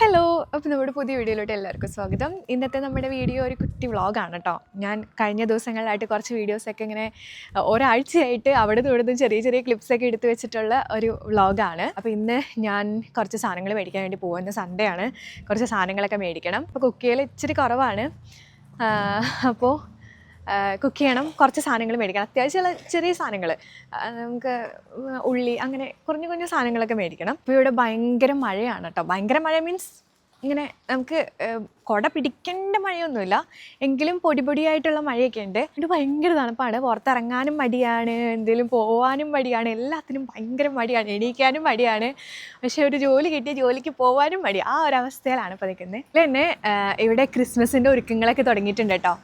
Hello അപ്പോൾ നമ്മുടെ പുതിയ വീഡിയോയിലോട്ട് എല്ലാവർക്കും സ്വാഗതം. ഇന്നത്തെ നമ്മുടെ വീഡിയോ ഒരു കുട്ടി വ്ളോഗാണ് കേട്ടോ ഞാൻ കഴിഞ്ഞ ദിവസങ്ങളിലായിട്ട് കുറച്ച് വീഡിയോസൊക്കെ ഇങ്ങനെ ഒരാഴ്ചയായിട്ട് അവിടെ നിന്ന് ചെറിയ ചെറിയ ക്ലിപ്സൊക്കെ എടുത്തു വെച്ചിട്ടുള്ള ഒരു വ്ളോഗാണ്. അപ്പോൾ ഇന്ന് ഞാൻ കുറച്ച് സാധനങ്ങൾ മേടിക്കാൻ വേണ്ടി പോകുന്ന സൺഡേ ആണ്. കുറച്ച് സാധനങ്ങളൊക്കെ മേടിക്കണം. അപ്പോൾ കുക്കിയിൽ ഇച്ചിരി കുറവാണ്. അപ്പോൾ കുക്ക് ചെയ്യണം. കുറച്ച് സാധനങ്ങൾ മേടിക്കണം. അത്യാവശ്യമുള്ള ചെറിയ സാധനങ്ങൾ നമുക്ക് ഉള്ളി അങ്ങനെ കുറഞ്ഞു കുറഞ്ഞ സാധനങ്ങളൊക്കെ മേടിക്കണം. ഇപ്പോൾ ഇവിടെ ഭയങ്കര മഴയാണ് കേട്ടോ ഭയങ്കര മഴ മീൻസ് ഇങ്ങനെ നമുക്ക് കുട പിടിക്കേണ്ട മഴയൊന്നുമില്ല. എങ്കിലും പൊടി പൊടിയായിട്ടുള്ള മഴയൊക്കെ ഉണ്ട്. ഇത് ഭയങ്കര തണുപ്പാണ്. പുറത്തിറങ്ങാനും മടിയാണ്. എന്തെങ്കിലും പോകാനും മടിയാണ്. എല്ലാത്തിനും ഭയങ്കര മടിയാണ്. എണീക്കാനും മടിയാണ്. പക്ഷേ ഒരു ജോലി കിട്ടിയ ജോലിക്ക് പോകാനും മടി. ആ ഒരു അവസ്ഥയിലാണ് ഇപ്പോൾ നിൽക്കുന്നത്. തന്നെ ഇവിടെ ക്രിസ്മസിന്റെ ഒരുക്കങ്ങളൊക്കെ തുടങ്ങിയിട്ടുണ്ട് കേട്ടോ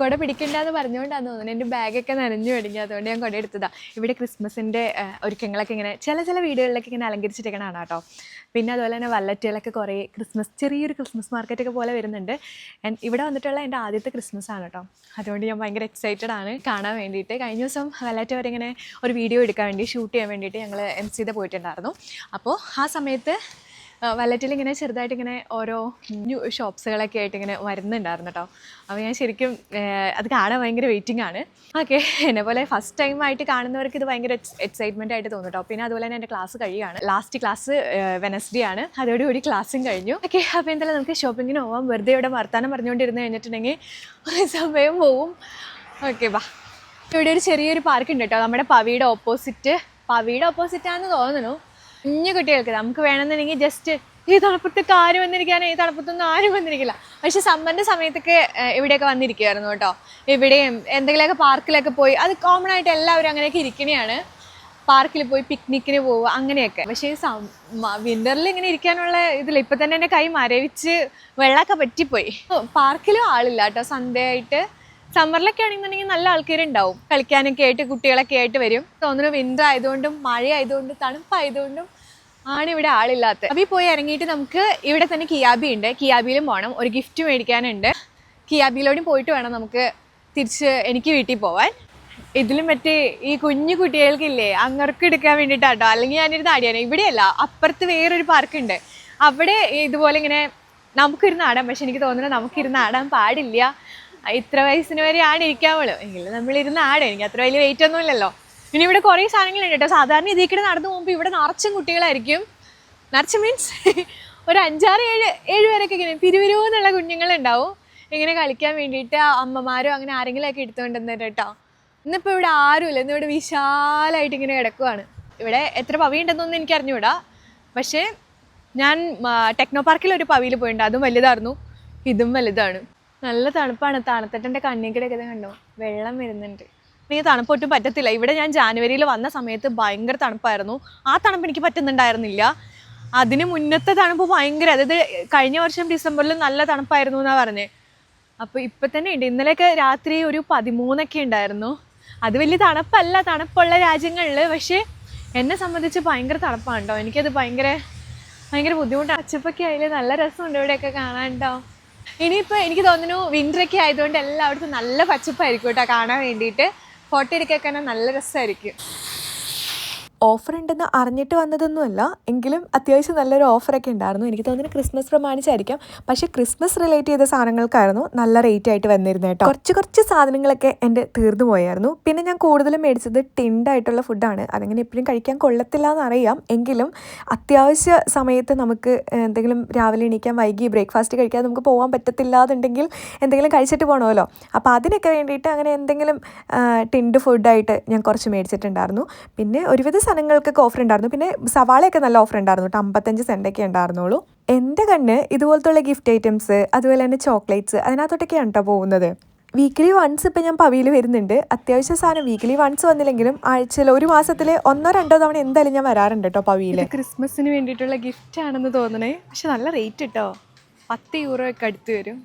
കുട പിടിക്കണ്ടെന്ന് പറഞ്ഞുകൊണ്ടാന്ന് തോന്നുന്നു. എന്റെ ബാഗൊക്കെ നനഞ്ഞു തുടങ്ങി അതുകൊണ്ട് ഞാൻ കുട എടുത്തതാ. ഇവിടെ ക്രിസ്മസിന്റെ ഒരുക്കങ്ങളൊക്കെ ഇങ്ങനെ ചില ചില വീടുകളിലൊക്കെ ഇങ്ങനെ അലങ്കരിച്ചിട്ടേക്കണതാണ് കേട്ടോ. പിന്നെ അതുപോലെ തന്നെ വല്ലറ്റുകളൊക്കെ കുറേ ക്രിസ്മസ് ചെറിയൊരു ക്രിസ്മസ് മാർക്കറ്റൊക്കെ പോലെ വരുന്നുണ്ട്. ഇവിടെ വന്നിട്ടുള്ള എന്റെ ആദ്യത്തെ ക്രിസ്മസ് ആണ് കേട്ടോ. അതുകൊണ്ട് ഞാൻ ഭയങ്കര എക്സൈറ്റഡ് ആണ്. കാണാൻ വേണ്ടിയിട്ട്. കഴിഞ്ഞ ദിവസം വല്ലറ്റ് വരെ ഇങ്ങനെ ഒരു വീഡിയോ എടുക്കാൻ വേണ്ടി ഷൂട്ട് ചെയ്യാൻ വേണ്ടിയിട്ട് ഞങ്ങൾ എം സിതെ പോയിട്ടുണ്ടായിരുന്നു. അപ്പോൾ ആ സമയത്ത് വല്ലറ്റിൽ ഇങ്ങനെ ചെറുതായിട്ട് ഇങ്ങനെ ഓരോ ന്യൂ ഷോപ്സുകളൊക്കെ ആയിട്ട് ഇങ്ങനെ വരുന്നുണ്ടായിരുന്നു കേട്ടോ അപ്പോൾ ഞാൻ ശരിക്കും അത് കാണാൻ ഭയങ്കര വെയിറ്റിംഗ് ആണ്. ഓക്കെ എന്നെ പോലെ ഫസ്റ്റ് ടൈം ആയിട്ട് കാണുന്നവർക്ക് ഇത് ഭയങ്കര എക്സൈറ്റ്മെന്റ് ആയിട്ട് തോന്നും കേട്ടോ പിന്നെ അതുപോലെ തന്നെ എന്റെ ക്ലാസ് കഴിയുകയാണ്. ലാസ്റ്റ് ക്ലാസ് വെനസ്ഡേ ആണ്. അതോടുകൂടി ക്ലാസ്സും കഴിഞ്ഞു. ഓക്കെ അപ്പോൾ എന്തായാലും നമുക്ക് ഷോപ്പിങ്ങിന് പോകാം വെറുതെ ഇവിടെ വർത്താനം പറഞ്ഞുകൊണ്ടിരുന്ന് കഴിഞ്ഞിട്ടുണ്ടെങ്കിൽ സമയം പോവും. ഓക്കെ വാ. ഇവിടെ ഒരു ചെറിയൊരു പാർക്ക് ഉണ്ട് കേട്ടോ നമ്മുടെ പവിയുടെ ഓപ്പോസിറ്റ് പവിയുടെ ഓപ്പോസിറ്റ് ആണെന്ന് തോന്നുന്നു. കുഞ്ഞു കുട്ടികൾക്ക് നമുക്ക് വേണമെന്നുണ്ടെങ്കിൽ ജസ്റ്റ് ഈ തണുപ്പത്തൊക്കെ ആരും വന്നിരിക്കാനോ ഈ തണുപ്പത്തൊന്നും ആരും വന്നിരിക്കില്ല. പക്ഷെ സമ്മറിന്റെ സമയത്തൊക്കെ ഇവിടെയൊക്കെ വന്നിരിക്കുമായിരുന്നു കേട്ടോ. ഇവിടെയും എന്തെങ്കിലുമൊക്കെ പാർക്കിലൊക്കെ പോയി അത് കോമൺ ആയിട്ട് എല്ലാവരും അങ്ങനെയൊക്കെ ഇരിക്കണയാണ്. പാർക്കിൽ പോയി പിക്നിക്കിന് പോവുക അങ്ങനെയൊക്കെ. പക്ഷേ ഈ വിന്ററിൽ ഇങ്ങനെ ഇരിക്കാനുള്ള ഇതില്ല ഇപ്പം തന്നെ എന്റെ കൈ മരവിച്ച് വെള്ളമൊക്കെ പറ്റിപ്പോയി പാർക്കിലും ആളില്ല കേട്ടോ സൺഡേ ആയിട്ട്. സമ്മറിലൊക്കെ ആണെന്നുണ്ടെങ്കിൽ നല്ല ആൾക്കാരുണ്ടാവും. കളിക്കാനൊക്കെ ആയിട്ട് കുട്ടികളൊക്കെ ആയിട്ട് വരും. തോന്നുന്നു വിന്റർ ആയതുകൊണ്ടും മഴ ആയതുകൊണ്ടും തണുപ്പായതുകൊണ്ടും ആണ് ഇവിടെ ആളില്ലാത്തത്. അപ്പോൾ പോയി ഇറങ്ങിയിട്ട് നമുക്ക് ഇവിടെ തന്നെ കിയാബി ഉണ്ട്. കിയാബിയിലും പോകണം ഒരു ഗിഫ്റ്റ് മേടിക്കാനുണ്ട്. കിയാബിയിലോടും പോയിട്ട് വേണം നമുക്ക് തിരിച്ച് എനിക്ക് വീട്ടിൽ പോവാൻ. ഇതിലും മറ്റേ ഈ കുഞ്ഞു കുട്ടികൾക്കില്ലേ അങ്ങർക്ക് എടുക്കാൻ വേണ്ടിയിട്ടാട്ടോ. അല്ലെങ്കിൽ ഞാനിരുന്ന് ആടിയാണ് ഇവിടെയല്ല. അപ്പുറത്ത് വേറൊരു പാർക്കുണ്ട് അവിടെ ഇതുപോലെ ഇങ്ങനെ നമുക്കിരുന്ന് ആടാം. പക്ഷെ എനിക്ക് തോന്നുന്നു നമുക്കിരുന്ന് ആടാൻ പാടില്ല. ഇത്ര വയസ്സിന് വരെയാണ് ഇരിക്കാവുള്ളൂ. എങ്കിലും നമ്മളിരുന്ന് ആടെ. എനിക്ക് അത്ര വലിയ വെയിറ്റ് ഒന്നും ഇനി ഇവിടെ കുറേ സാധനങ്ങളുണ്ട് കേട്ടോ. സാധാരണ ഇതേ കൂടെ നടന്നു പോകുമ്പോൾ ഇവിടെ നിറച്ചും കുട്ടികളായിരിക്കും. നിറച്ച് മീൻസ് ഒരു അഞ്ചാറ് ഏഴ് ഏഴ് പേരൊക്കെ ഇങ്ങനെ പിരിവിരുവെന്നുള്ള കുഞ്ഞുങ്ങളുണ്ടാവും. ഇങ്ങനെ കളിക്കാൻ വേണ്ടിയിട്ട് അമ്മമാരോ അങ്ങനെ ആരെങ്കിലുമൊക്കെ എടുത്തുകൊണ്ട് വന്നിട്ട് കേട്ടോ. ഇന്നിപ്പോൾ ഇവിടെ ആരുമില്ല. ഇന്ന് ഇവിടെ വിശാലമായിട്ട് ഇങ്ങനെ കിടക്കുവാണ്. ഇവിടെ എത്ര പവി ഉണ്ടെന്നൊന്നും എനിക്ക് അറിഞ്ഞുകൂടാ. പക്ഷേ ഞാൻ ടെക്നോ പാർക്കിൽ ഒരു പവിയിൽ പോയിട്ടുണ്ട്. അതും വലുതായിരുന്നു. ഇതും വലുതാണ്. നല്ല തണുപ്പാണ്. തണുത്തിട്ടെന്റെ കണ്ണിക്കിടയൊക്കെ കണ്ടോ? വെള്ളം വരുന്നുണ്ട്. എനിക്ക് തണുപ്പൊട്ടും പറ്റത്തില്ല. ഇവിടെ ഞാൻ ജാനുവരിയിൽ വന്ന സമയത്ത് ഭയങ്കര തണുപ്പായിരുന്നു. ആ തണുപ്പ് എനിക്ക് പറ്റുന്നുണ്ടായിരുന്നില്ല. അതിന് മുന്നത്തെ തണുപ്പ് ഭയങ്കര അതായത് കഴിഞ്ഞ വർഷം ഡിസംബറിൽ നല്ല തണുപ്പായിരുന്നു എന്നാണ് പറഞ്ഞത് അപ്പോൾ ഇപ്പം തന്നെ ഉണ്ട്. ഇന്നലെയൊക്കെ രാത്രി ഒരു പതിമൂന്നൊക്കെ ഉണ്ടായിരുന്നു. അത് വലിയ തണുപ്പല്ല തണുപ്പുള്ള രാജ്യങ്ങളിൽ പക്ഷേ എന്നെ സംബന്ധിച്ച് ഭയങ്കര തണുപ്പാണ്ടോ എനിക്കത് ഭയങ്കര ഭയങ്കര ബുദ്ധിമുട്ടാണ്. അച്ചപ്പൊക്കെ ആയാലും നല്ല രസമുണ്ട് ഇവിടെയൊക്കെ കാണാൻ ഇനിയിപ്പോൾ എനിക്ക് തോന്നുന്നു വിന്ററൊക്കെ ആയതുകൊണ്ട് എല്ലായിടത്തും നല്ല പച്ചപ്പായിരിക്കും കേട്ടോ കാണാൻ വേണ്ടിയിട്ട്. ഫോട്ടോ എടുക്കാൻ നല്ല രസമായിരിക്കും. ഓഫർ ഉണ്ടെന്ന് അറിഞ്ഞിട്ട് വന്നതൊന്നുമല്ല. എങ്കിലും അത്യാവശ്യം നല്ലൊരു ഓഫറൊക്കെ ഉണ്ടായിരുന്നു. എനിക്ക് തോന്നുന്നു ക്രിസ്മസ് പ്രമാണിച്ചായിരിക്കാം. പക്ഷേ ക്രിസ്മസ് റിലേറ്റ് ചെയ്ത സാധനങ്ങൾക്കായിരുന്നു നല്ല റേറ്റ് ആയിട്ട് വന്നിരുന്നത് കേട്ടോ. കുറച്ച് കുറച്ച് സാധനങ്ങളൊക്കെ എന്റെ തീർന്നു പോയായിരുന്നു. പിന്നെ ഞാൻ കൂടുതലും മേടിച്ചത് ടിൻഡായിട്ടുള്ള ഫുഡാണ് അതങ്ങനെ എപ്പോഴും കഴിക്കാൻ കൊള്ളത്തില്ല എന്നറിയാം. എങ്കിലും അത്യാവശ്യ സമയത്ത് നമുക്ക് എന്തെങ്കിലും രാവിലെ എണീക്കാൻ വൈകി ബ്രേക്ക്ഫാസ്റ്റ് കഴിക്കാൻ നമുക്ക് പോകാൻ പറ്റത്തില്ലാതുണ്ടെങ്കിൽ എന്തെങ്കിലും കഴിച്ചിട്ട് പോകണമല്ലോ അപ്പോൾ അതിനൊക്കെ വേണ്ടിയിട്ട് അങ്ങനെ എന്തെങ്കിലും ടിൻഡ് ഫുഡായിട്ട് ഞാൻ കുറച്ച് മേടിച്ചിട്ടുണ്ടായിരുന്നു. പിന്നെ ഒരുവിധ സാധനങ്ങൾക്കൊക്കെ ഓഫർ ഉണ്ടായിരുന്നു. പിന്നെ സവാളയൊക്കെ നല്ല ഓഫർ ഉണ്ടായിരുന്നു കേട്ടോ. അമ്പത്തഞ്ച് സെന്റൊക്കെ ഉണ്ടായിരുന്നുള്ളൂ. എന്റെ കണ്ണ് ഇതുപോലത്തുള്ള ഗിഫ്റ്റ് ഐറ്റംസ് അതുപോലെ തന്നെ ചോക്ലേറ്റ്സ് അതിനകത്തോട്ടൊക്കെയാണ് കേട്ടോ പോകുന്നത്. വീക്കിലി വൺസ് ഇപ്പം ഞാൻ പവിയിൽ വരുന്നുണ്ട്. അത്യാവശ്യ സാധനം വീക്കിലി വൺസ് വന്നില്ലെങ്കിലും ആഴ്ചയിൽ ഒരു മാസത്തിൽ ഒന്നോ രണ്ടോ തവണ എന്തായാലും ഞാൻ വരാറുണ്ട് കേട്ടോ പവിയിൽ. ക്രിസ്മസിന് വേണ്ടിയിട്ടുള്ള ഗിഫ്റ്റ് ആണെന്ന് തോന്നണേ. പക്ഷെ നല്ല റേറ്റ് കേട്ടോ. പത്ത് യൂറോ ഒക്കെ അടുത്ത് വരും.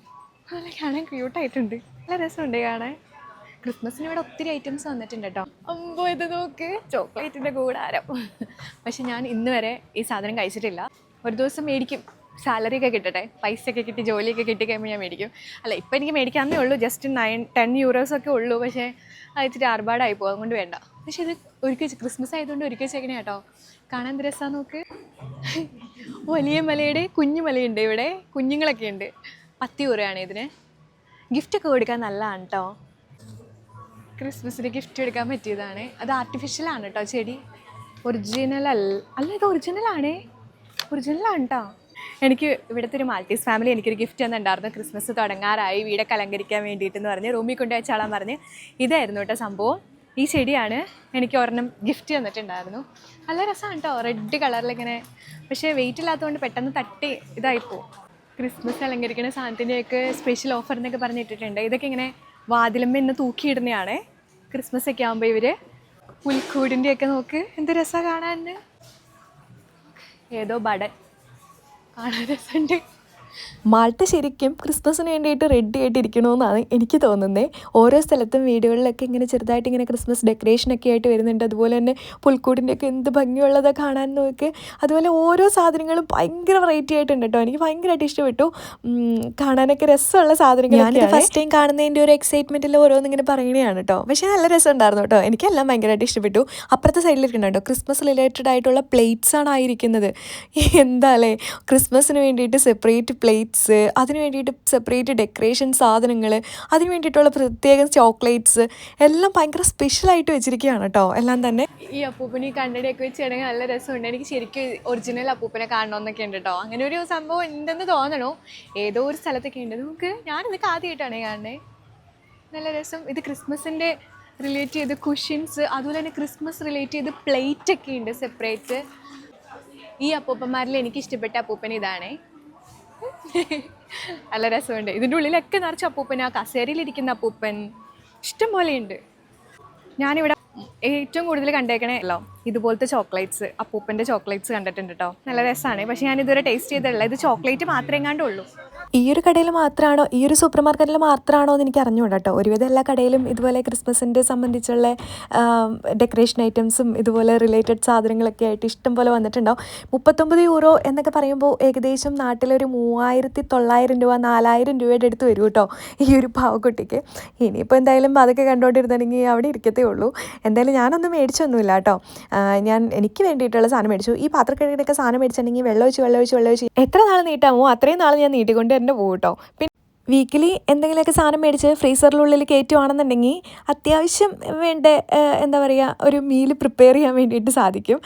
നല്ല കാണാൻ ക്യൂട്ടായിട്ടുണ്ട് നല്ല രസമുണ്ട് കാണാൻ. ക്രിസ്മസിന് ഇവിടെ ഒത്തിരി ഐറ്റംസ് വന്നിട്ടുണ്ട് കേട്ടോ അമ്പോ ഇത് നോക്ക് ചോക്ലേറ്റിന്റെ കൂടാരം പക്ഷെ ഞാൻ ഇന്ന് വരെ ഈ സാധനം കഴിച്ചിട്ടില്ല. ഒരു ദിവസം മേടിക്കും. സാലറി ഒക്കെ കിട്ടട്ടെ. പൈസ ഒക്കെ കിട്ടി ജോലിയൊക്കെ കിട്ടി കഴിയുമ്പോൾ ഞാൻ മേടിക്കും. അല്ല ഇപ്പം എനിക്ക് മേടിക്കാമെന്നേ ഉള്ളൂ. ജസ്റ്റ് നയൻ ടെൻ യൂറോസ് ഒക്കെ ഉള്ളൂ. പക്ഷേ അത് ഇച്ചിരി ആർഭാടായി പോകും. അതുകൊണ്ട് വേണ്ട. പക്ഷേ ഇത് ഒരുക്കി വെച്ച് ക്രിസ്മസ് ആയതുകൊണ്ട് ഒരുക്കി വെച്ചേക്കണേ കേട്ടോ. കാണാൻ രസമാണ് നോക്ക്. വലിയ മലയുടെ കുഞ്ഞു മലയുണ്ട് ഇവിടെ. കുഞ്ഞുങ്ങളൊക്കെ ഉണ്ട്. പത്തി യൂറയാണ് ഇതിന്. ഗിഫ്റ്റൊക്കെ കൊടുക്കാൻ നല്ലതാണ് കേട്ടോ. ക്രിസ്മസിന് ഗിഫ്റ്റ് എടുക്കാൻ പറ്റിയതാണ്. അത് ആർട്ടിഫിഷ്യലാണ് കേട്ടോ ചെടി. ഒറിജിനൽ അല്ല അല്ല ഇത് ഒറിജിനലാണേ ഒറിജിനലാണ് കേട്ടോ എനിക്ക് ഇവിടുത്തെ ഒരു മാൾട്ടീസ് ഫാമിലി എനിക്കൊരു ഗിഫ്റ്റ് തന്നിട്ടുണ്ടായിരുന്നു. ക്രിസ്മസ് തുടങ്ങാറായി വീടൊക്കെ അലങ്കരിക്കാൻ വേണ്ടിയിട്ട് എന്ന് പറഞ്ഞ് റൂമിൽ കൊണ്ട് വെച്ചാളാൻ പറഞ്ഞ്. ഇതായിരുന്നു കേട്ടോ സംഭവം. ഈ ചെടിയാണ് എനിക്ക് ഒരെണ്ണം ഗിഫ്റ്റ് തന്നിട്ടുണ്ടായിരുന്നു. നല്ല രസമാണ് കേട്ടോ റെഡ് കളറിലിങ്ങനെ പക്ഷേ വെയിറ്റ് ഇല്ലാത്തതുകൊണ്ട് പെട്ടെന്ന് തട്ടി ഇതായിപ്പോൾ ക്രിസ്മസ് അലങ്കരിക്കുന്ന സാധനത്തിന്റെയൊക്കെ സ്പെഷ്യൽ ഓഫർ എന്നൊക്കെ പറഞ്ഞിട്ടിട്ടുണ്ട്. ഇതൊക്കെ ഇങ്ങനെ വാതിലുമ്പ ഇന്ന് തൂക്കിയിടുന്നതാണ് ക്രിസ്മസ് ഒക്കെ ആകുമ്പോൾ ഇവർ പുൽക്കൂടിന്റെയൊക്കെ നോക്ക് എന്ത് രസമാണ് കാണാൻ ഏതോ ബടൻ. കാണാൻ രസമുണ്ട്. മാൾട്ട ശരിക്കും ക്രിസ്മസിന് വേണ്ടിയിട്ട് റെഡി ആയിട്ടിരിക്കണമെന്നാണ് എനിക്ക് തോന്നുന്നത് ഓരോ സ്ഥലത്തും വീടുകളിലൊക്കെ ഇങ്ങനെ ചെറുതായിട്ട് ഇങ്ങനെ ക്രിസ്മസ് ഡെക്കറേഷനൊക്കെ ആയിട്ട് വരുന്നുണ്ട്. അതുപോലെ തന്നെ പുൽക്കൂടിന്റെ ഒക്കെ എന്ത് ഭംഗിയുള്ളതാണ് കാണാൻ നോക്കി. അതുപോലെ ഓരോ സാധനങ്ങളും ഭയങ്കര വെറൈറ്റി ആയിട്ടുണ്ട് കേട്ടോ. എനിക്ക് ഭയങ്കരമായിട്ട് ഇഷ്ടപ്പെട്ടു. കാണാനൊക്കെ രസമുള്ള സാധനങ്ങൾ ഫസ്റ്റ് ടൈം കാണുന്നതിന്റെ ഒരു എക്സൈറ്റ്മെന്റിൽ ഓരോന്ന് ഇങ്ങനെ പറയണതാണ് കേട്ടോ. പക്ഷേ നല്ല രസം ഉണ്ടായിരുന്നു കേട്ടോ. എനിക്കെല്ലാം ഭയങ്കരമായിട്ട് ഇഷ്ടപ്പെട്ടു. അപ്പുറത്തെ സൈഡിലിരിക്കുന്നുണ്ട് കേട്ടോ. ക്രിസ്മസ് റിലേറ്റഡ് ആയിട്ടുള്ള പ്ലേറ്റ്സ് ആണ് ആയിരിക്കുന്നത്. എന്താ അല്ലേ? ക്രിസ്മസിന് വേണ്ടിയിട്ട് സെപ്പറേറ്റ് പ്ലേറ്റ്സ് അതിന് വേണ്ടിയിട്ട് സെപ്പറേറ്റ് ഡെക്കറേഷൻ സാധനങ്ങൾ അതിന് വേണ്ടിയിട്ടുള്ള പ്രത്യേകം ചോക്ലേറ്റ്സ് എല്ലാം ഭയങ്കര സ്പെഷ്യലായിട്ട് വെച്ചിരിക്കുകയാണ് കേട്ടോ എല്ലാം തന്നെ ഈ അപ്പൂപ്പന് ഈ കണ്ണടയൊക്കെ വെച്ചിടങ്ങി നല്ല രസമുണ്ട്. എനിക്ക് ശരിക്കും ഒറിജിനൽ അപ്പൂപ്പനെ കാണണമെന്നൊക്കെ ഉണ്ട് കേട്ടോ അങ്ങനെ ഒരു സംഭവം ഉണ്ടെന്ന് തോന്നണോ. ഏതോ ഒരു സ്ഥലത്തൊക്കെ ഉണ്ട്. നമുക്ക് ഞാനിതൊക്കെ ആദ്യമായിട്ടാണ് കാണുന്നത് നല്ല രസം. ഇത് ക്രിസ്മസിന്റെ റിലേറ്റ് ചെയ്ത് കുഷ്യൻസ് അതുപോലെ തന്നെ ക്രിസ്മസ് റിലേറ്റ് ചെയ്ത് പ്ലേറ്റ് ഒക്കെ ഉണ്ട് സെപ്പറേറ്റ് ഈ അപ്പൂപ്പന്മാരിൽ എനിക്ക് ഇഷ്ടപ്പെട്ട അപ്പൂപ്പൻ ഇതാണേ. നല്ല രസമുണ്ട്. ഇതിന്റെ ഉള്ളിലൊക്കെ നിറച്ച അപ്പൂപ്പൻ ആ കസേരയിലിരിക്കുന്ന അപ്പൂപ്പൻ. ഇഷ്ടം പോലെയുണ്ട് ഞാനിവിടെ ഏറ്റവും കൂടുതൽ കണ്ടേക്കണേ അല്ലോ ഇതുപോലത്തെ ചോക്ലേറ്റ്സ്. അപ്പൂപ്പന്റെ ചോക്ലേറ്റ്സ് കണ്ടിട്ടുണ്ട് കേട്ടോ നല്ല രസമാണ് പക്ഷേ ഞാൻ ഇതുവരെ ടേസ്റ്റ് ചെയ്തിട്ടില്ല. ഇത് ചോക്ലേറ്റ് മാത്രമേ കണ്ടുള്ളൂ ഈ ഒരു കടയിൽ മാത്രമാണോ ഈ ഒരു സൂപ്പർ മാർക്കറ്റിൽ മാത്രമാണോ എന്ന് എനിക്ക് അറിഞ്ഞുകൂടാ കേട്ടോ. ഒരുവിധം എല്ലാ കടയിലും ഇതുപോലെ ക്രിസ്മസിന്റെ സംബന്ധിച്ചുള്ള ഡെക്കറേഷൻ ഐറ്റംസും ഇതുപോലെ റിലേറ്റഡ് സാധനങ്ങളൊക്കെ ആയിട്ട് ഇഷ്ടം പോലെ വന്നിട്ടുണ്ടാവും. മുപ്പത്തൊമ്പത് യൂറോ എന്നൊക്കെ പറയുമ്പോൾ ഏകദേശം നാട്ടിലൊരു മൂവായിരത്തി തൊള്ളായിരം രൂപ നാലായിരം രൂപയുടെ അടുത്ത് വരും കേട്ടോ ഈ ഒരു പാവക്കുട്ടിക്ക്. ഇനിയിപ്പോൾ എന്തായാലും അതൊക്കെ കണ്ടുകൊണ്ടിരുന്നെങ്കിൽ അവിടെ ഇരിക്കത്തേ ഉള്ളൂ. എന്തായാലും ഞാനൊന്നും മേടിച്ചൊന്നുമില്ല കേട്ടോ. ഞാൻ എനിക്ക് വേണ്ടിയിട്ടുള്ള സാധനം മേടിച്ചു. ഈ പാത്രക്കടയിലൊക്കെ സാധനം മേടിച്ചിട്ടുണ്ടെങ്കിൽ വെള്ളം ഒഴിച്ച് വെള്ളം ഒഴിച്ച് വെള്ളം ഒഴിച്ച്. എത്ര നാൾ നീട്ടാമോ? അത്രയും നാൾ ഞാൻ നീട്ടിക്കൊണ്ട് തന്നെ പോകും കേട്ടോ വീക്കിലി എന്തെങ്കിലുമൊക്കെ സാധനം മേടിച്ച് ഫ്രീസറിനുള്ളിൽ കയറ്റുവാണെന്നുണ്ടെങ്കിൽ അത്യാവശ്യം വേണ്ട എന്താ പറയുക ഒരു മീൽ പ്രിപ്പയർ ചെയ്യാൻ വേണ്ടിയിട്ട് സാധിക്കും.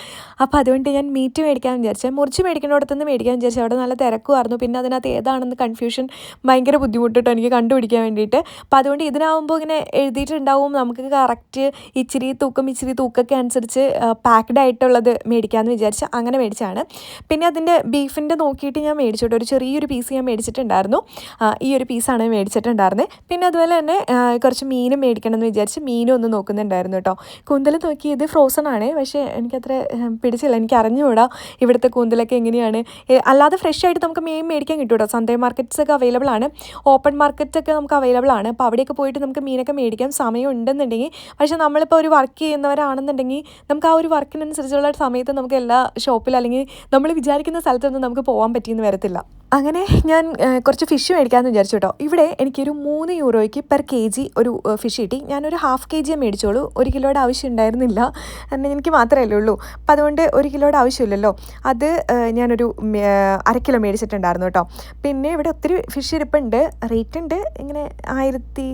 അപ്പോൾ അതുകൊണ്ട് ഞാൻ മീറ്റ് മേടിക്കാൻ വിചാരിച്ചത് മുറിച്ച് മേടിക്കുന്നിടത്തുനിന്ന് മേടിക്കാൻ വിചാരിച്ചു. അവിടെ നല്ല തിരക്കുമായിരുന്നു. പിന്നെ അതിനകത്ത് ഏതാണെന്ന് കൺഫ്യൂഷൻ ഭയങ്കര ബുദ്ധിമുട്ടിട്ടോ എനിക്ക് കണ്ടുപിടിക്കാൻ വേണ്ടിയിട്ട്. അപ്പോൾ അതുകൊണ്ട് ഇതിനാവുമ്പോൾ ഇങ്ങനെ എഴുതിയിട്ടുണ്ടാവും. നമുക്ക് കറക്റ്റ് ഇച്ചിരി തൂക്കം ഇച്ചിരി തൂക്കൊക്കെ അനുസരിച്ച് പാക്ഡ് ആയിട്ടുള്ളത് മേടിക്കാമെന്ന് വിചാരിച്ച്. അങ്ങനെ മേടിച്ചാണ് പിന്നെ അതിന്റെ ബീഫിന്റെ നോക്കിയിട്ട് ഞാൻ മേടിച്ചോട്ടെ ഒരു ചെറിയൊരു പീസ് ഞാൻ മേടിച്ചിട്ടുണ്ടായിരുന്നു. ഈ ഒരു പീസാണ് മേടിച്ചിട്ടുണ്ടായിരുന്നത് പിന്നെ അതുപോലെ തന്നെ കുറച്ച് മീനും മേടിക്കണം എന്ന് വിചാരിച്ച് മീനും ഒന്ന് നോക്കുന്നുണ്ടായിരുന്നു കേട്ടോ കൂന്തൽ നോക്കി ഇത് ഫ്രോസൺ ആണ്. പക്ഷേ എനിക്കത്ര പിടിച്ചില്ല. എനിക്ക് അറിഞ്ഞുകൂടാ ഇവിടുത്തെ കൂന്തലൊക്കെ എങ്ങനെയാണ്. അല്ലാതെ ഫ്രഷ് ആയിട്ട് നമുക്ക് മീൻ മേടിക്കാൻ കിട്ടും കേട്ടോ സൺഡേ മാർക്കറ്റ്സ് ഒക്കെ അവൈലബിൾ ആണ്. ഓപ്പൺ മാർക്കറ്റ്സ് ഒക്കെ നമുക്ക് അവൈലബിൾ ആണ്. അപ്പോൾ അവിടെയൊക്കെ പോയിട്ട് നമുക്ക് മീനൊക്കെ മേടിക്കാൻ സമയം ഉണ്ടെന്നുണ്ടെങ്കിൽ പക്ഷേ നമ്മളിപ്പോൾ ഒരു വർക്ക് ചെയ്യുന്നവരാണെന്നുണ്ടെങ്കിൽ നമുക്ക് ആ ഒരു വർക്കിനനുസരിച്ചുള്ള സമയത്ത് നമുക്ക് എല്ലാ ഷോപ്പിൽ അല്ലെങ്കിൽ നമ്മൾ വിചാരിക്കുന്ന സ്ഥലത്തൊന്നും നമുക്ക് പോകാൻ പറ്റിയെന്ന് വരത്തില്ല. അങ്ങനെ ഞാൻ കുറച്ച് ഫിഷ് മേടിക്കാമെന്ന് വിചാരിച്ചു കേട്ടോ ഇവിടെ എനിക്കൊരു മൂന്ന് യൂറോയ്ക്ക് പെർ കെ ജി ഒരു ഫിഷ് കിട്ടി. ഞാനൊരു ഹാഫ് കെ ജിയെ മേടിച്ചോളൂ. ഒരു കിലോയുടെ ആവശ്യം ഉണ്ടായിരുന്നില്ല. കാരണം എനിക്ക് മാത്രമല്ലേ ഉള്ളൂ. അപ്പം അതുകൊണ്ട് ഒരു കിലോയുടെ ആവശ്യമില്ലല്ലോ. അത് ഞാനൊരു അര കിലോ മേടിച്ചിട്ടുണ്ടായിരുന്നു കേട്ടോ പിന്നെ ഇവിടെ ഒത്തിരി ഫിഷ് ഇരിപ്പുണ്ട്. റേറ്റ് ഉണ്ട്. ഇങ്ങനെ ആയിരത്തി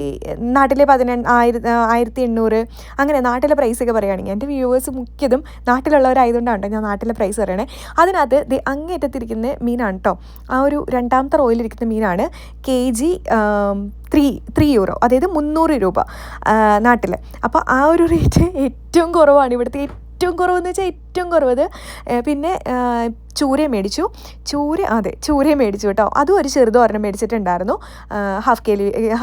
നാട്ടിലെ പതിനെണ് ആയിരത്തി ആയിരത്തി എണ്ണൂറ്. അങ്ങനെ നാട്ടിലെ പ്രൈസൊക്കെ പറയുകയാണെങ്കിൽ എന്റെ വ്യൂവേഴ്സ് മുഖ്യതും നാട്ടിലുള്ളവരായതുകൊണ്ടാണ് ഞാൻ നാട്ടിലെ പ്രൈസ് പറയണേ. അതിനകത്ത് അങ്ങേറ്റത്തിരിക്കുന്ന മീനാണ് കേട്ടോ ആ ഒരു രണ്ടാമത്തെ റോയിലിരിക്കുന്ന മീനാണ് K G three three euro അതായത് മുന്നൂറ് രൂപ നാട്ടിൽ അപ്പോൾ ആ ഒരു റേറ്റ് ഏറ്റവും കുറവാണ്. ഇവിടുത്തെ ഏറ്റവും കുറവെന്ന് വെച്ചാൽ ഏറ്റവും കുറവത് പിന്നെ ചൂര മേടിച്ചു. ചൂര അതെ ചൂര മേടിച്ചു കേട്ടോ. അതും ഒരു ചെറുതോരണം മേടിച്ചിട്ടുണ്ടായിരുന്നു. Half K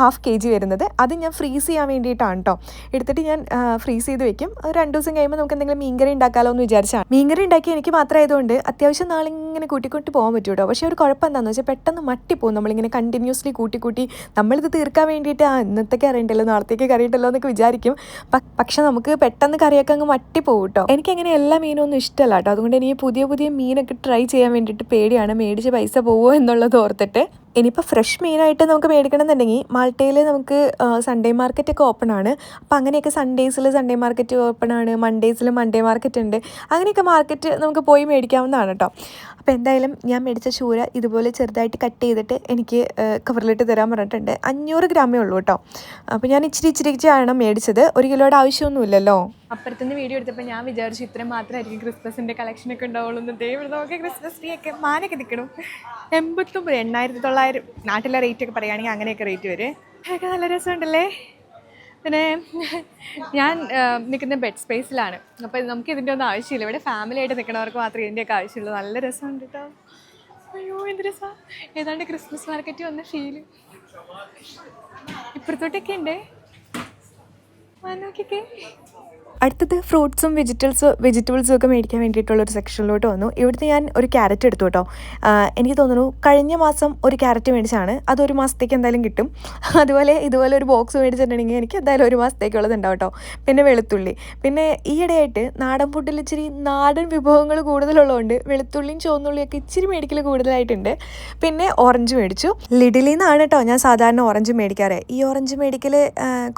half K G വരുന്നത്. അത് ഞാൻ ഫ്രീസ് ചെയ്യാൻ വേണ്ടിയിട്ടാണ് കേട്ടോ എടുത്തിട്ട് ഞാൻ ഫ്രീസ് ചെയ്ത് വെക്കും. രണ്ട് ദിവസം കഴിയുമ്പോൾ നമുക്ക് എന്തെങ്കിലും മീൻകറി ഉണ്ടാക്കാമല്ലോ എന്ന് വിചാരിച്ചാണ്. മീൻകറി ഉണ്ടാക്കി എനിക്ക് മാത്രമായതുകൊണ്ട് അത്യാവശ്യം നാളിങ്ങനെ കൂട്ടിക്കൂട്ടി പോകാൻ പറ്റും കേട്ടോ പക്ഷേ ഒരു കുഴപ്പം എന്താണെന്ന് വെച്ചാൽ പെട്ടെന്ന് മട്ടിപ്പോവും. നമ്മളിങ്ങനെ കണ്ടിന്യൂസ്ലി കൂട്ടി കൂട്ടി നമ്മളിത് തീർക്കാൻ വേണ്ടിയിട്ട് ആ ഇന്നത്തേക്ക് അറിയണ്ടല്ലോ നാളത്തേക്ക് കറിയിട്ടല്ലോ എന്നൊക്കെ വിചാരിക്കും. പക്ഷെ നമുക്ക് പെട്ടെന്ന് കറിയൊക്കെ അങ്ങ് മട്ടിപ്പോവും കേട്ടോ എനിക്കങ്ങനെ എല്ലാ മീനും ഒന്നും ഇഷ്ടമല്ല കേട്ടോ. അതുകൊണ്ട് എനിക്ക് പുതിയ പുതിയ മീനൊക്കെ ട്രൈ ചെയ്യാൻ വേണ്ടിയിട്ട് പേടിയാണ്. മേടിച്ച് പൈസ പോവുമോ എന്നുള്ളത് ഓർത്തിട്ട്. ഇനിയിപ്പോൾ ഫ്രഷ് മീനായിട്ട് നമുക്ക് മേടിക്കണം എന്നുണ്ടെങ്കിൽ മാൾട്ടയിൽ നമുക്ക് സൺഡേ മാർക്കറ്റൊക്കെ ഓപ്പൺ ആണ്. അപ്പോൾ അങ്ങനെയൊക്കെ സൺഡേസിൽ സൺഡേ മാർക്കറ്റ് ഓപ്പൺ ആണ് മൺഡേസിൽ മൺഡേ മാർക്കറ്റ് ഉണ്ട്. അങ്ങനെയൊക്കെ മാർക്കറ്റ് നമുക്ക് പോയി മേടിക്കാവുന്നതാണ് കേട്ടോ അപ്പോൾ എന്തായാലും ഞാൻ മേടിച്ച ചൂര ഇതുപോലെ ചെറുതായിട്ട് കട്ട് ചെയ്തിട്ട് എനിക്ക് കവറിലിട്ട് തരാൻ പറഞ്ഞിട്ടുണ്ട്. അഞ്ഞൂറ് ഗ്രാമേ ഉള്ളൂ കേട്ടോ അപ്പോൾ ഞാൻ ഇച്ചിരി ഇച്ചിരി ആണ് മേടിച്ചത്. ഒരു കിലോയുടെ ആവശ്യമൊന്നുമില്ലല്ലോ? അപ്പുറത്തുനിന്ന് വീഡിയോ എടുത്തപ്പോൾ ഞാൻ വിചാരിച്ചു ഇത്രയും മാത്രമായിരിക്കും ക്രിസ്മസിന്റെ കളക്ഷനൊക്കെ ഉണ്ടാവുള്ളൂ ദൈവം നോക്കി ക്രിസ്മസ് ട്രീ ഒക്കെ മാനൊക്കെ നിൽക്കണം. എൺപത്തൊമ്പത് എണ്ണായിരത്തി തൊള്ളായിരം നാട്ടിലെ റേറ്റ് ഒക്കെ പറയുകയാണെങ്കിൽ അങ്ങനെയൊക്കെ റേറ്റ് വരും. അതൊക്കെ നല്ല രസമുണ്ടല്ലേ? പിന്നെ ഞാൻ നിൽക്കുന്ന ബെഡ് സ്പേസിലാണ് അപ്പോൾ നമുക്ക് ഇതിന്റെ ഒന്നും ആവശ്യമില്ല. ഇവിടെ ഫാമിലി ആയിട്ട് നിൽക്കുന്നവർക്ക് മാത്രമേ ഇതിന്റെയൊക്കെ ആവശ്യമുള്ളൂ. നല്ല രസമുണ്ട് കേട്ടോ അയ്യോ എന്ത് രസമാണ് ഏതാണ്ട് ക്രിസ്മസ് മാർക്കറ്റ് വന്ന ഫീൽ ഇപ്പുറത്തോട്ടൊക്കെ ഉണ്ടേ നോക്കിക്കേ. അടുത്തത് ഫ്രൂട്ട്സും വെജിറ്റബിൾസ് വെജിറ്റബിൾസും ഒക്കെ മേടിക്കാൻ വേണ്ടിയിട്ടുള്ള ഒരു സെക്ഷനിലോട്ട് വന്നു. ഇവിടുത്തെ ഞാൻ ഒരു ക്യാരറ്റ് എടുത്തു കേട്ടോ. എനിക്ക് തോന്നുന്നു കഴിഞ്ഞ മാസം ഒരു ക്യാരറ്റ് മേടിച്ചാണ്. അത് ഒരു മാസത്തേക്ക് എന്തായാലും കിട്ടും. അതുപോലെ ഇതുപോലെ ഒരു ബോക്സ് മേടിച്ചിട്ടുണ്ടെങ്കിൽ എനിക്ക് എന്തായാലും ഒരു മാസത്തേക്കുള്ളത് ഉണ്ടാവും കേട്ടോ. പിന്നെ വെളുത്തുള്ളി. പിന്നെ ഈയിടെയായിട്ട് നാടൻ ഫുഡിൽ ഇച്ചിരി നാടൻ വിഭവങ്ങൾ കൂടുതലുള്ളതുകൊണ്ട് വെളുത്തുള്ളിയും ചുവന്നുള്ളിയൊക്കെ ഇച്ചിരി മേടിക്കൽ കൂടുതലായിട്ടുണ്ട്. പിന്നെ ഓറഞ്ച് മേടിച്ചു. ലിഡിലിൽ നിന്നാണ് കേട്ടോ ഞാൻ സാധാരണ ഓറഞ്ച് മേടിക്കാറ്. ഈ ഓറഞ്ച് മേടിക്കൽ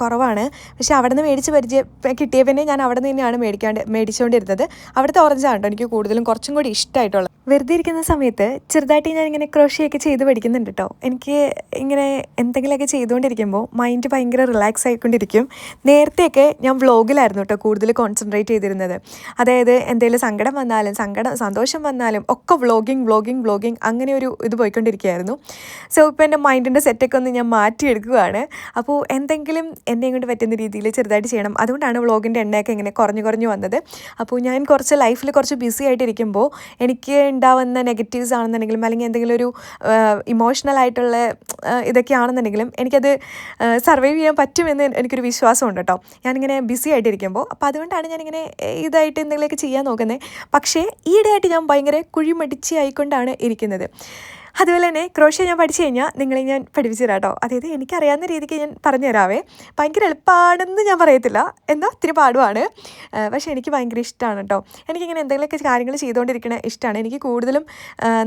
കുറവാണ്. പക്ഷെ അവിടെ നിന്ന് മേടിച്ച് പരിചയം കിട്ടിയ പിന്നെ ഞാൻ അവിടെ നിന്ന് തന്നെയാണ് മേടിക്കാണ്ട് മേടിച്ചുകൊണ്ടിരുന്നത് അവിടുത്തെ ഓറഞ്ചാണ് കേട്ടോ എനിക്ക് കൂടുതലും കുറച്ചും കൂടി ഇഷ്ടമായിട്ടുള്ളത് വെറുതെ ഇരിക്കുന്ന സമയത്ത് ചെറുതായിട്ട് ഞാൻ ഇങ്ങനെ ക്രോഷിയൊക്കെ ചെയ്ത് പഠിക്കുന്നുണ്ട് കേട്ടോ. എനിക്ക് ഇങ്ങനെ എന്തെങ്കിലുമൊക്കെ ചെയ്തുകൊണ്ടിരിക്കുമ്പോൾ മൈൻഡ് ഭയങ്കര റിലാക്സ് ആയിക്കൊണ്ടിരിക്കും. നേരത്തെയൊക്കെ ഞാൻ വ്ളോഗിലായിരുന്നു കേട്ടോ കൂടുതൽ കോൺസെൻട്രേറ്റ് ചെയ്തിരുന്നത്. അതായത് എന്തെങ്കിലും സങ്കടം വന്നാലും സങ്കടം സന്തോഷം വന്നാലും ഒക്കെ വ്ളോഗിങ് വ്ളോഗിങ് വ്ളോഗിങ് അങ്ങനെ ഒരു ഇത് പോയിക്കൊണ്ടിരിക്കുകയായിരുന്നു. സോ ഇപ്പോൾ എന്റെ മൈൻഡിന്റെ സെറ്റൊക്കെ ഒന്ന് ഞാൻ മാറ്റിയെടുക്കുകയാണ്. അപ്പോൾ എന്തെങ്കിലും എന്നെ കൊണ്ട് പറ്റുന്ന രീതിയിൽ ചെറുതായിട്ട് ചെയ്യണം. അതുകൊണ്ടാണ് വ്ളോഗിന്റെ എണ്ണയൊക്കെ ഇങ്ങനെ കുറഞ്ഞു കുറഞ്ഞു വന്നത്. അപ്പോൾ ഞാൻ കുറച്ച് ലൈഫിൽ കുറച്ച് ബിസി ആയിട്ടിരിക്കുമ്പോൾ എനിക്ക് ഉണ്ടാവുന്ന നെഗറ്റീവ്സ് ആണെന്നുണ്ടെങ്കിലും അല്ലെങ്കിൽ എന്തെങ്കിലും ഒരു ഇമോഷണൽ ആയിട്ടുള്ള ഇതൊക്കെ ആണെന്നുണ്ടെങ്കിലും എനിക്കത് സർവൈവ് ചെയ്യാൻ പറ്റുമെന്ന് എനിക്കൊരു വിശ്വാസമുണ്ട് കേട്ടോ. ഞാനിങ്ങനെ ബിസി ആയിട്ടിരിക്കുമ്പോൾ അപ്പോൾ അതുകൊണ്ടാണ് ഞാനിങ്ങനെ ഇതായിട്ട് എന്തെങ്കിലുമൊക്കെ ചെയ്യാൻ നോക്കുന്നത്. പക്ഷേ ഈയിടെയായിട്ട് ഞാൻ ഭയങ്കര കുഴിമടിച്ച് ആയിക്കൊണ്ടാണ് ഇരിക്കുന്നത്. അതുപോലെ തന്നെ ക്രോഷ്യ ഞാൻ പഠിച്ചു കഴിഞ്ഞാൽ നിങ്ങളെ ഞാൻ പഠിപ്പിച്ചു തരാം കേട്ടോ അതായത് എനിക്കറിയാവുന്ന രീതിക്ക് ഞാൻ പറഞ്ഞു തരാവേ ഭയങ്കര എളുപ്പമാണെന്ന് ഞാൻ പറയത്തില്ല. എന്നാൽ ഒത്തിരി പാടുമാണ് പക്ഷേ എനിക്ക് ഭയങ്കര ഇഷ്ടമാണ് കേട്ടോ എനിക്കിങ്ങനെ എന്തെങ്കിലുമൊക്കെ കാര്യങ്ങൾ ചെയ്തുകൊണ്ടിരിക്കണ ഇഷ്ടമാണ് എനിക്ക് കൂടുതലും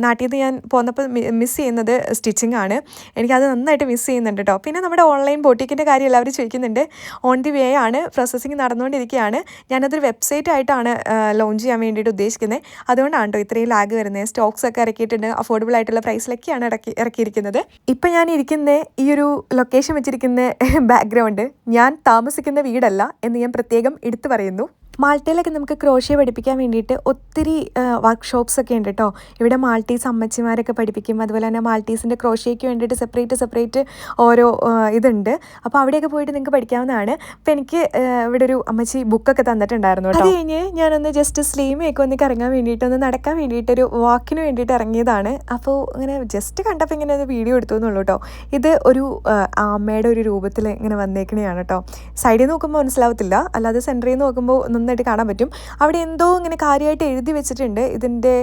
നാട്ടിൽ നിന്ന് ഞാൻ പോന്നപ്പോൾ മിസ് ചെയ്യുന്നത് സ്റ്റിച്ചിങ് ആണ്. എനിക്കത് നന്നായിട്ട് മിസ് ചെയ്യുന്നുണ്ട് കേട്ടോ പിന്നെ നമ്മുടെ ഓൺലൈൻ ബോട്ടിക്കിന്റെ കാര്യം എല്ലാവരും ചോദിക്കുന്നുണ്ട്. ഓൺ ദി വേ ആണ് പ്രോസസ്സിങ് നടന്നുകൊണ്ടിരിക്കുകയാണ് ഞാനതൊരു വെബ്സൈറ്റ് ആയിട്ടാണ് ലോഞ്ച് ചെയ്യാൻ വേണ്ടിയിട്ട് ഉദ്ദേശിക്കുന്നത് അതുകൊണ്ടാണ് കേട്ടോ ഇത്രയും ലാഗ് വരുന്നത് സ്റ്റോക്സ് ഒക്കെ ഇറക്കിയിട്ടുണ്ട്. അഫോർഡബിൾ ആയിട്ടുള്ള പ്രൈസിലൊക്കെയാണ് ഇറക്കി ഇറക്കിയിരിക്കുന്നത്. ഇപ്പം ഞാൻ ഇരിക്കുന്ന ഈ ഒരു ലൊക്കേഷൻ വെച്ചിരിക്കുന്ന ബാക്ക്ഗ്രൗണ്ട് ഞാൻ താമസിക്കുന്ന വീടല്ല എന്ന് ഞാൻ പ്രത്യേകം എടുത്തു പറയുന്നു. മാൾട്ടയിലൊക്കെ നമുക്ക് ക്രോഷ്യ പഠിപ്പിക്കാൻ വേണ്ടിയിട്ട് ഒത്തിരി വർക്ക്ഷോപ്സ് ഒക്കെ ഉണ്ട് കേട്ടോ ഇവിടെ മാൾട്ടീസ് അമ്മച്ചിമാരൊക്കെ പഠിപ്പിക്കും. അതുപോലെ തന്നെ മാൾട്ടീസിന്റെ ക്രോഷ്യയ്ക്ക് വേണ്ടിയിട്ട് സെപ്പറേറ്റ് സെപ്പറേറ്റ് ഓരോ ഇതുണ്ട്. അപ്പോൾ അവിടെയൊക്കെ പോയിട്ട് നിങ്ങൾക്ക് പഠിക്കാവുന്നതാണ്. അപ്പോൾ എനിക്ക് ഇവിടെ ഒരു അമ്മച്ചി ബുക്കൊക്കെ തന്നിട്ടുണ്ടായിരുന്നു അത് കഴിഞ്ഞ് ഞാനൊന്ന് ജസ്റ്റ് സ്ലീമയൊക്കെ ഒന്ന് കറങ്ങാൻ വേണ്ടിയിട്ട് ഒന്ന് നടക്കാൻ വേണ്ടിയിട്ട് ഒരു വാക്കിന് വേണ്ടിയിട്ട് ഇറങ്ങിയതാണ്. അപ്പോൾ ഇങ്ങനെ ജസ്റ്റ് കണ്ടപ്പോൾ ഇങ്ങനെ ഒരു വീഡിയോ എടുത്തു എന്നുള്ളൂ കേട്ടോ ഇത് ഒരു അമ്മയുടെ ഒരു രൂപത്തിൽ ഇങ്ങനെ വന്നേക്കണെയാണ് കേട്ടോ സൈഡിൽ നോക്കുമ്പോൾ മനസ്സിലാവത്തില്ല. അല്ലാതെ സെന്ററിൽ നോക്കുമ്പോൾ നന്നായിട്ട് കാണാൻ പറ്റും. അവിടെ എന്തോ ഇങ്ങനെ കാര്യമായിട്ട് എഴുതി വെച്ചിട്ടുണ്ട്. ഇതിന്റെ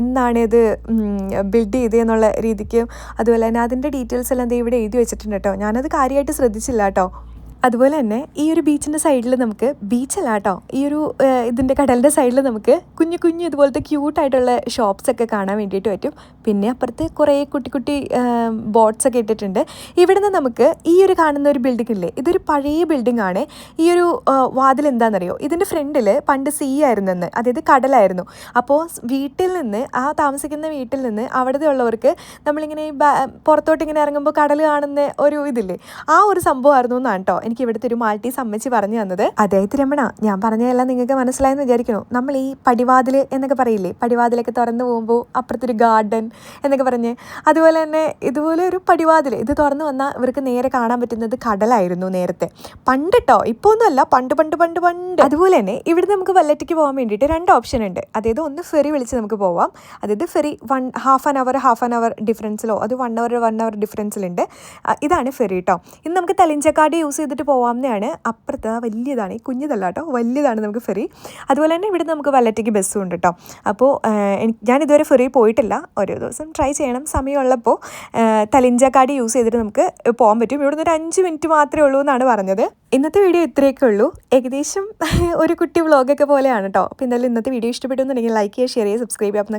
എന്നാണ് ഇത് ബിൽഡ് ചെയ്തതെന്നുള്ള രീതിക്ക്. അതുപോലെ തന്നെ അതിന്റെ ഡീറ്റെയിൽസ് എല്ലാം ഇവിടെ എഴുതി വെച്ചിട്ടുണ്ട് കേട്ടോ. ഞാനത് കാര്യമായിട്ട് ശ്രദ്ധിച്ചില്ല കേട്ടോ. അതുപോലെ തന്നെ ഈ ഒരു ബീച്ചിന്റെ സൈഡിൽ നമുക്ക് ബീച്ചല്ല കേട്ടോ ഈ ഒരു ഇതിന്റെ കടലിന്റെ സൈഡിൽ നമുക്ക് കുഞ്ഞു കുഞ്ഞു ഇതുപോലത്തെ ക്യൂട്ടായിട്ടുള്ള ഷോപ്സൊക്കെ കാണാൻ വേണ്ടിയിട്ട് പറ്റും. പിന്നെ അപ്പുറത്ത് കുറേ കുട്ടി കുട്ടി ബോട്ട്സൊക്കെ ഇട്ടിട്ടുണ്ട്. ഇവിടുന്ന് നമുക്ക് ഈ ഒരു കാണുന്ന ഒരു ബിൽഡിംഗ് ഇല്ലേ ഇതൊരു പഴയ ബിൽഡിംഗ് ആണ്. ഈ ഒരു വാതിൽ എന്താണെന്നറിയോ ഇതിന്റെ ഫ്രണ്ടിൽ പണ്ട് സീ ആയിരുന്നു ആയിരുന്നെന്ന് അതായത് കടലായിരുന്നു. അപ്പോൾ വീട്ടിൽ നിന്ന് ആ താമസിക്കുന്ന വീട്ടിൽ നിന്ന് അവിടുത്തെ ഉള്ളവർക്ക് നമ്മളിങ്ങനെ പുറത്തോട്ട് ഇങ്ങനെ ഇറങ്ങുമ്പോൾ കടൽ കാണുന്ന ഒരു ഇതില്ലേ ആ ഒരു സംഭവമായിരുന്നു എന്നാണ് കേട്ടോ എനിക്ക് ഇവിടുത്തെ ഒരു മാൾട്ടീസ് അമ്മച്ചി പറഞ്ഞു തന്നത്. അദ്ദേഹത്തെ രമണ ഞാൻ പറഞ്ഞതെല്ലാം നിങ്ങൾക്ക് മനസ്സിലായെന്ന് വിചാരിക്കുന്നു നമ്മൾ ഈ പടിവാതിൽ എന്നൊക്കെ പറയില്ലേ? പടിവാതിലൊക്കെ തുറന്നു പോകുമ്പോൾ അപ്പുറത്തൊരു ഗാർഡൻ എന്നൊക്കെ പറഞ്ഞ് അതുപോലെ തന്നെ ഇതുപോലെ ഒരു പടിവാതിൽ. ഇത് തുറന്നു വന്നാൽ ഇവർക്ക് നേരെ കാണാൻ പറ്റുന്നത് കടലായിരുന്നു നേരത്തെ. പണ്ട് കേട്ടോ ഇപ്പോൾ ഒന്നുമല്ല പണ്ട് പണ്ട് പണ്ട് പണ്ട്. അതുപോലെ തന്നെ ഇവിടെ നമുക്ക് വല്ലറ്റയ്ക്ക് പോകാൻ വേണ്ടിയിട്ട് രണ്ട് ഓപ്ഷൻ ഉണ്ട്. അതായത് ഒന്ന് ഫെറി വിളിച്ച് നമുക്ക് പോവാം. അതായത് ferry one half an hour half an hour ഡിഫറൻസിലോ അത് വൺ അവർ വൺ അവർ ഡിഫറൻസിലുണ്ട്. ഇതാണ് ഫെറി കേട്ടോ ഇന്ന് നമുക്ക് തെലിഞ്ചക്കാട് യൂസ് ചെയ്തിട്ട് പോവാവുന്നതാണ്. അപ്പുറത്ത് ആ വലിയതാണ്. ഈ കുഞ്ഞതല്ല കേട്ടോ. വലിയതാണ് നമുക്ക് ഫെറി. അതുപോലെ തന്നെ ഇവിടെ നമുക്ക് വല്ലറ്റയ്ക്ക് ബസ്സും ഉണ്ട് കേട്ടോ. അപ്പോൾ ഞാൻ ഇതുവരെ ഫെറി പോയിട്ടില്ല. ഓരോ ദിവസം ട്രൈ ചെയ്യണം. സമയമുള്ളപ്പോൾ തലിഞ്ചക്കാടി യൂസ് ചെയ്തിട്ട് നമുക്ക് പോകാൻ പറ്റും. ഇവിടെ നിന്ന് ഒരു അഞ്ച് മിനിറ്റ് മാത്രമേ ഉള്ളൂ എന്നാണ് പറഞ്ഞത്. ഇന്നത്തെ വീഡിയോ ഇത്രയൊക്കെ ഉള്ളൂ. ഏകദേശം ഒരു കുട്ടി വ്ളോഗൊക്കെ പോലെയാണ് കേട്ടോ. അപ്പോൾ എന്തായാലും ഇന്നത്തെ വീഡിയോ ഇഷ്ടപ്പെട്ടു എന്നുണ്ടെങ്കിൽ ലൈക്ക് ചെയ്യുക ഷെയർ ചെയ്യുക സബ്സ്ക്രൈബ് ചെയ്യാം അപ്പം